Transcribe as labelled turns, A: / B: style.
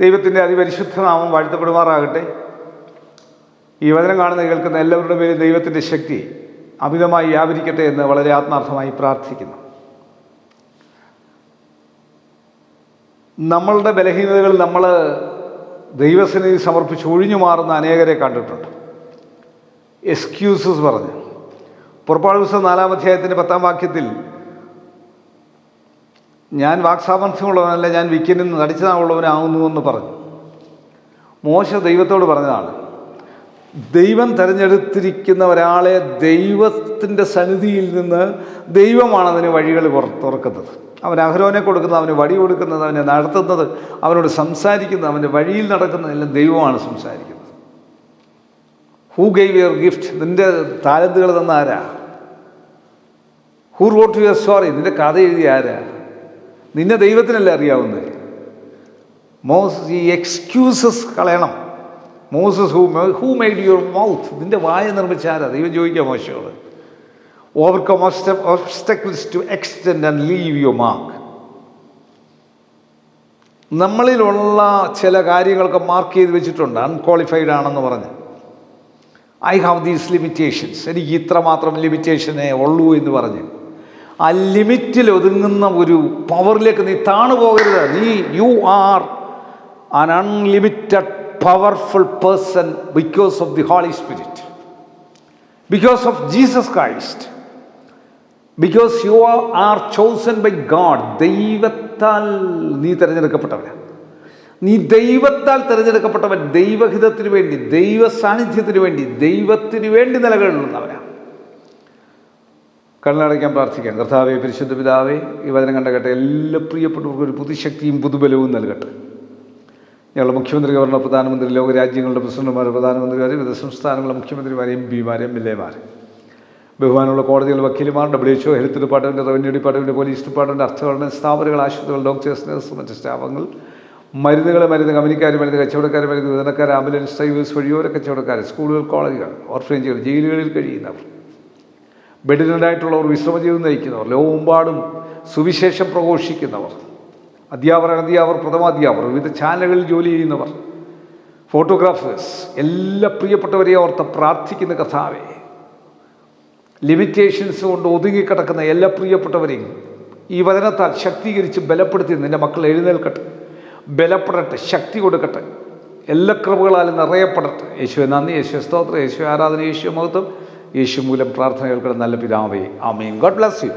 A: ദൈവത്തിന്റെ അതിപരിശുദ്ധ നാമം വാഴ്ത്തപ്പെടുമാറാകട്ടെ. ഈ വചനം കാണുന്ന കേൾക്കുന്ന എല്ലാവരുടെ പേരും ദൈവത്തിന്റെ ശക്തി അമിതമായി വ്യാപരിക്കട്ടെ എന്ന് വളരെ ആത്മാർത്ഥമായി പ്രാർത്ഥിക്കുന്നു. നമ്മളുടെ ബലഹീനതകൾ നമ്മൾ ദൈവസന്നിധി സമർപ്പിച്ച് ഒഴിഞ്ഞു മാറുന്ന അനേകരെ കണ്ടിട്ടുണ്ട്. എക്സ്ക്യൂസസ് പറഞ്ഞ്. പുറപ്പാട് ദിവസം നാലാം അധ്യായത്തിന്റെ പത്താം വാക്യത്തിൽ ഞാൻ വാക്സാമർഥ്യമുള്ളവനല്ല ഞാൻ വിക്കിനും നടിച്ചതാണുള്ളവനാകുന്നു എന്ന് പറഞ്ഞു. മോശ ദൈവത്തോട് പറഞ്ഞതാണ് ദൈവം തിരഞ്ഞെടുത്തിരിക്കുന്ന ഒരാളെ ദൈവത്തിന്റെ സന്നിധിയിൽ നിന്ന് ദൈവമാണ് അതിന് വഴികൾ തുറക്കുന്നത്. അവൻ അഹരോനെ കൊടുക്കുന്നത് അവന് വടി കൊടുക്കുന്നത് അവനെ നടത്തുന്നത് അവനോട് സംസാരിക്കുന്നത് അവന്റെ വഴിയിൽ നടക്കുന്നതെല്ലാം ദൈവമാണ് സംസാരിക്കുന്നത്. ഹൂ ഗെയ്വ് യുവർ ഗിഫ്റ്റ് നിന്റെ താലന്തുകൾ തന്ന ആരാ? ഹൂ റോട്ട് യുവർ സോറി നിന്റെ കഥ എഴുതിയ ആരാ? നിന്നെ ദൈവത്തിനല്ലേ അറിയാവുന്നത് മോസ് ഈ എക്സ്ക്യൂസസ് കളയണം. Moses who who made your mouth നിന്റെ വായ നിർമ്മിച്ച ആരാ? ദൈവം ചോദിക്കാം മോശയോട്. Overcome obstacles to extend and leave your mark നമ്മളിലുള്ള ചില കാര്യങ്ങളൊക്കെ മാർക്ക് ചെയ്ത് വെച്ചിട്ടുണ്ട്. അൺക്വാളിഫൈഡ് ആണെന്ന് പറഞ്ഞ്. ഐ ഹാവ് ദീസ് ലിമിറ്റേഷൻസ് എനിക്ക് ഇത്ര മാത്രം ലിമിറ്റേഷനേ ഉള്ളൂ എന്ന് പറഞ്ഞ്. ആ ലിമിറ്റിൽ ഒതുങ്ങുന്ന ഒരു പവറിലേക്ക് നീ താണു പോകരുത്. നീ you are an unlimited powerful person because of the Holy Spirit because of Jesus Christ because you are chosen by God ദൈവത്താൽ നീ തിരഞ്ഞെടുക്കപ്പെട്ടവനാണ് നീ ദൈവത്താൽ തിരഞ്ഞെടുക്കപ്പെട്ടവൻ ദൈവഹിതത്തിന് വേണ്ടി ദൈവ സാന്നിധ്യത്തിന് വേണ്ടി ദൈവത്തിന് വേണ്ടി നിലകൊള്ളുന്നവനാണ് കണ്ണടയ്ക്കാൻ പ്രാർത്ഥിക്കാം കർത്താവെ പരിശുദ്ധ പിതാവേ ഈ വചനം കണ്ട കേട്ട എല്ലാ പ്രിയപ്പെട്ടവർക്കും ഒരു പുതുശക്തിയും പുതുബലവും നൽകട്ടെ. ഞങ്ങളുടെ മുഖ്യമന്ത്രി ഗവർണർ പ്രധാനമന്ത്രി ലോകരാജ്യങ്ങളുടെ പ്രസിഡന്റുമാർ പ്രധാനമന്ത്രിമാർ വിവിധ സംസ്ഥാനങ്ങളുടെ മുഖ്യമന്ത്രിമാർ എം പിമാർ എം എൽ എമാർ ബഹുമാനമുള്ള കോടതികൾ വക്കീലുമാർ W HO health department revenue department police department അർത്ഥഘടന സ്ഥാപനങ്ങൾ ആശുപത്രികൾ ഡോക്ടേഴ്സ് നഴ്സ് മറ്റ് സ്റ്റാഫുകൾ മരുന്നുകൾ മരുന്ന് കമ്പനിക്കാർ മരുന്ന് കച്ചവടക്കാർ മരുന്ന് വിതരണക്കാർ ആംബുലൻസ് ഡ്രൈവേഴ്സ് വഴിയോര കച്ചവടക്കാർ സ്കൂളുകൾ കോളേജുകൾ ഓർഫനേജുകൾ ജയിലുകളിൽ കഴിയുന്നവർ. ബെഡിനുണ്ടായിട്ടുള്ളവർ വിശ്രമജീവിതം നയിക്കുന്നവർ ലോകമെമ്പാടും സുവിശേഷം പ്രഘോഷിക്കുന്നവർ അധ്യാപകർ അധ്യാപകർ പ്രഥമാധ്യാപകർ വിവിധ ചാനലുകളിൽ ജോലി ചെയ്യുന്നവർ ഫോട്ടോഗ്രാഫേഴ്സ് എല്ലാ പ്രിയപ്പെട്ടവരെയും ഓർത്ത് പ്രാർത്ഥിക്കുന്ന കഥാവേ ലിമിറ്റേഷൻസ് കൊണ്ട് ഒതുങ്ങിക്കിടക്കുന്ന എല്ലാ പ്രിയപ്പെട്ടവരെയും ഈ വചനത്താൽ ശക്തീകരിച്ച് ബലപ്പെടുത്തി നിന്റെ മക്കൾ എഴുന്നേൽക്കട്ടെ ബലപ്പെടട്ടെ ശക്തി കൊടുക്കട്ടെ എല്ലാ കൃപകളാലും നിറയപ്പെടട്ടെ. യേശുവെ നന്ദി. യേശു സ്തോത്രം. യേശു ആരാധന. യേശു മഹത്വം. യേശു മൂലം പ്രാർത്ഥന കേൾക്കുന്ന നല്ല പിതാവേ ആമീൻ. God bless you